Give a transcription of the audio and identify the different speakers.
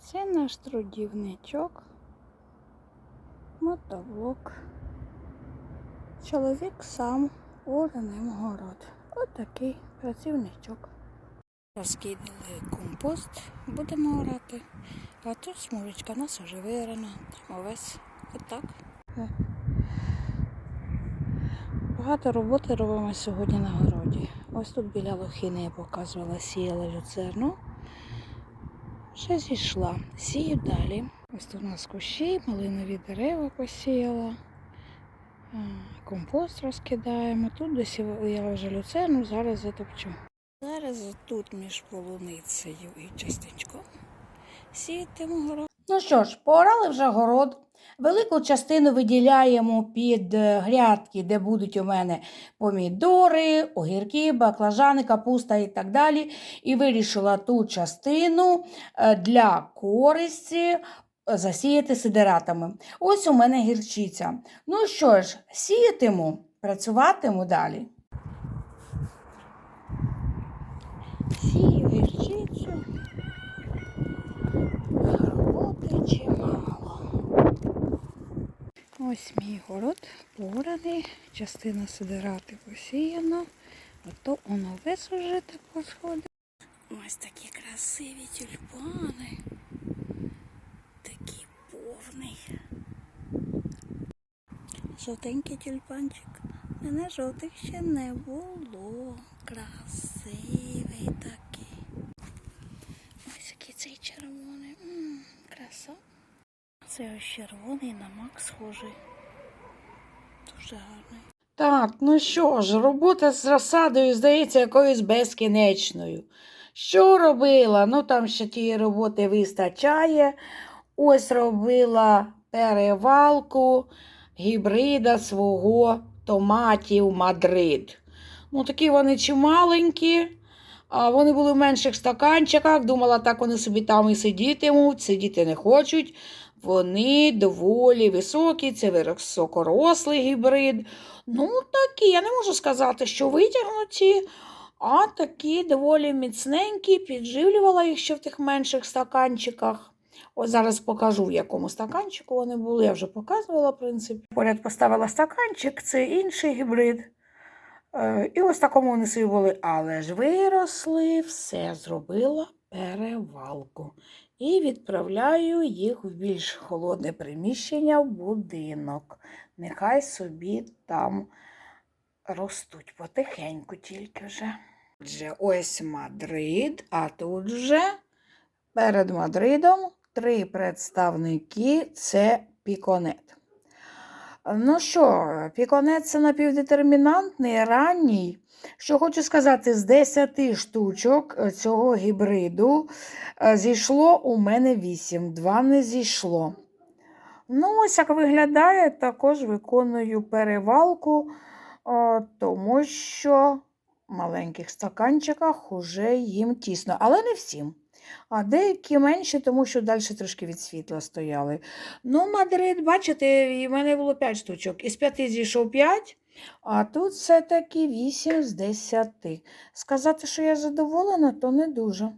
Speaker 1: Це наш трудівничок. Мотоблок. Чоловік сам ораним город. Отакий працівничок. Розкидали компост, будемо орати. А тут смужечка нас вже вирана. Там овець. Отак. Багато роботи робимо сьогодні на городі. Ось тут біля лохини я показувала, сіяла люцерну. Вже зійшла. Сію далі. Ось тут у нас кущі, малинові дерева посіяла. Компост розкидаємо. Тут я вже люцерну, зараз затопчу. Зараз тут між полуницею і частичком сіятиму город.
Speaker 2: Ну що ж, поорали вже город. Велику частину виділяємо під е, грядки, де будуть у мене помідори, огірки, баклажани, капуста і так далі. І вирішила ту частину е, для користі е, засіяти сидератами. Ось у мене гірчиця. Ну що ж, сіятиму, працюватиму далі.
Speaker 1: Сію гірчицю. Роботи чимало. Ось мій город пораний, частина сидирати посіяна, а то воно весь уже також ходить. Ось такі красиві тюльпани. Такий повний. Жовтенький тюльпанчик. Мене жовтих ще не було. Красивий такий. Це червоний на мак схожий. Дуже гарний.
Speaker 2: Так, ну що ж, робота з розсадою здається якоюсь безкінечною. Що робила? Ну там ще тієї роботи вистачає. Ось робила перевалку гібрида свого томатів Мадрид. Ну, такі вони чималенькі, а вони були в менших стаканчиках. Думала, так вони собі там і сидітимуть, сидіти не хочуть. Вони доволі високі, це високорослий гібрид. Ну, такі, я не можу сказати, що витягнуті, а такі доволі міцненькі, підживлювала їх ще в тих менших стаканчиках. Ось зараз покажу, в якому стаканчику вони були. Я вже показувала, в принципі. Поряд поставила стаканчик, це інший гібрид. Е, І ось такому вони собі були. Але ж виросли, все зробила перевалку. І відправляю їх в більш холодне приміщення в будинок. Нехай собі там ростуть потихеньку тільки вже. Отже, ось Мадрид, а тут вже перед Мадридом три представники це піконет. Ну що, піконет це напівдетермінантний, ранній. Що хочу сказати, з 10 штучок е, цього гібриду е, зійшло у мене 8, 2 не зійшло. Ну, ось як виглядає, також виконую перевалку, тому що в маленьких стаканчиках уже їм тісно, але не всім. А деякі менші, тому що далі трошки від світла стояли. Ну, Мадрид, бачите, і в мене було 5 штучок. Із 5 зійшов 5, а тут все-таки 8 з 10. Сказати, що я задоволена, то не дуже.